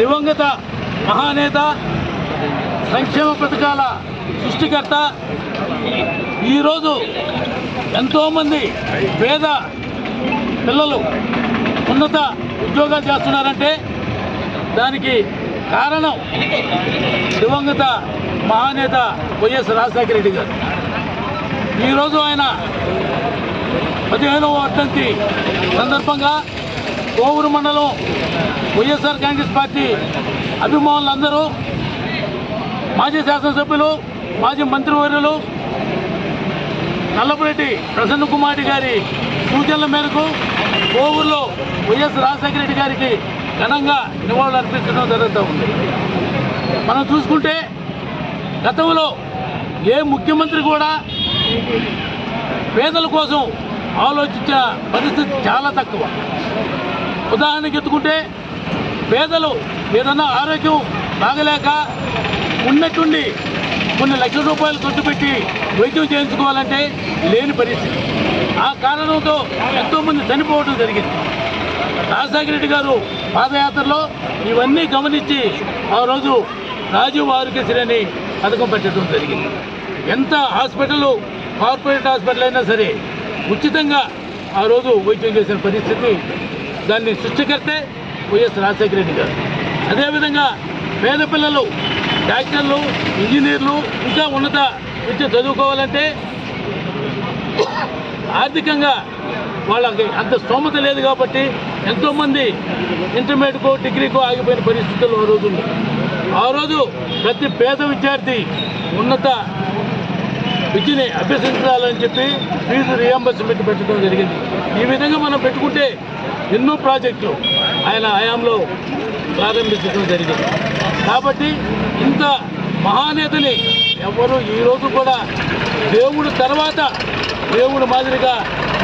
దివంగత మహానేత సంక్షేమ పథకాల సృష్టికర్త. ఈరోజు ఎంతోమంది పేద పిల్లలు ఉన్నత ఉద్యోగాలు చేస్తున్నారంటే దానికి కారణం దివంగత మహానేత వైఎస్ రాజశేఖర రెడ్డి గారు. ఈరోజు ఆయన పదిహేనవ వర్ధంతి సందర్భంగా కోవూరు మండలం వైఎస్ఆర్ కాంగ్రెస్ పార్టీ అభిమానులందరూ మాజీ శాసనసభ్యులు మాజీ మంత్రివర్యులు నల్లపురెడ్డి ప్రసన్న కుమారి గారి సూచనల మేరకు కోవూరులో వైఎస్ రాజశేఖర రెడ్డి గారికి ఘనంగా నివాళులు అర్పించడం జరుగుతూ ఉంది. మనం చూసుకుంటే గతంలో ఏ ముఖ్యమంత్రి కూడా పేదల కోసం ఆలోచించిన పరిస్థితి చాలా తక్కువ. ఉదాహరణకి ఎత్తుకుంటే పేదలు ఏదన్నా ఆరోగ్యం బాగలేక ఉన్నట్టుండి కొన్ని లక్షల రూపాయలు ఖర్చు పెట్టి వైద్యం చేయించుకోవాలంటే లేని పరిస్థితి. ఆ కారణంతో ఎంతోమంది చనిపోవడం జరిగింది. రాజశేఖర రెడ్డి గారు పాదయాత్రలో ఇవన్నీ గమనించి ఆ రోజు రాజీవ్ ఆరోగ్యశ్రీ అని పథకం పెట్టడం జరిగింది. ఎంత హాస్పిటల్ కార్పొరేట్ హాస్పిటల్ అయినా సరే ఉచితంగా ఆ రోజు వైద్యం చేసిన పరిస్థితి దాన్ని సృష్టికర్తే వైఎస్ రాజశేఖర రెడ్డి గారు. అదేవిధంగా పేద పిల్లలు డాక్టర్లు ఇంజనీర్లు ఇంకా ఉన్నత విద్య చదువుకోవాలంటే ఆర్థికంగా వాళ్ళకి అంత స్తోమత లేదు కాబట్టి ఎంతోమంది ఇంటర్మీడియట్కో డిగ్రీకో ఆగిపోయిన పరిస్థితులు ఆ రోజు ఆ రోజు ప్రతి పేద విద్యార్థి ఉన్నత విద్యని అభ్యసించాలని చెప్పి ఫీజు రియంబర్స్మెంట్ పెట్టడం జరిగింది. ఈ విధంగా మనం పెట్టుకుంటే ఎన్నో ప్రాజెక్టులు ఆయన హయాంలో ప్రారంభించడం జరిగింది. కాబట్టి ఇంత మహానేతని ఎవరు ఈరోజు కూడా దేవుడు తర్వాత దేవుడు మాదిరిగా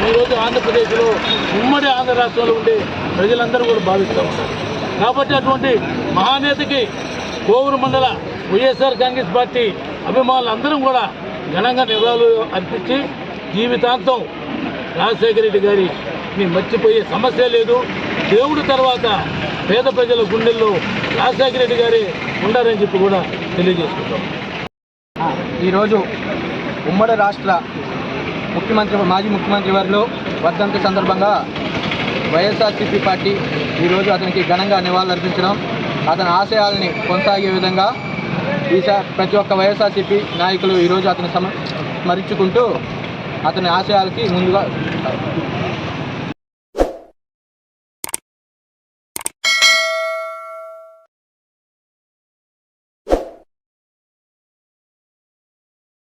ఈరోజు ఆంధ్రప్రదేశ్లో ఉమ్మడి ఆంధ్ర రాష్ట్రంలో ఉండే ప్రజలందరూ కూడా భావిస్తూ ఉంటారు కాబట్టి అటువంటి మహానేతకి కోవూరు మండల వైఎస్ఆర్ కాంగ్రెస్ పార్టీ అభిమానులందరం కూడా ఘనంగా నివాళులు అర్పించి జీవితాంతం రాజశేఖర రెడ్డి గారి గారిని మర్చిపోయే సమస్య లేదు. దేవుడు తర్వాత పేద ప్రజల గుండెల్లో రాజశేఖర రెడ్డి గారే ఉండారని చెప్పి కూడా తెలియజేసుకుంటాం. ఈరోజు ఉమ్మడి రాష్ట్ర ముఖ్యమంత్రి మాజీ ముఖ్యమంత్రి వారిలో వర్ధంతి సందర్భంగా వైఎస్ఆర్సీపీ పార్టీ ఈరోజు అతనికి ఘనంగా నివాళులర్పించడం అతని ఆశయాల్ని కొనసాగే విధంగా ఈసారి ప్రతి ఒక్క వైఎస్ఆర్సీపీ నాయకులు ఈరోజు అతను సమ స్మరించుకుంటూ అతని ఆశయాలకి ముందుగా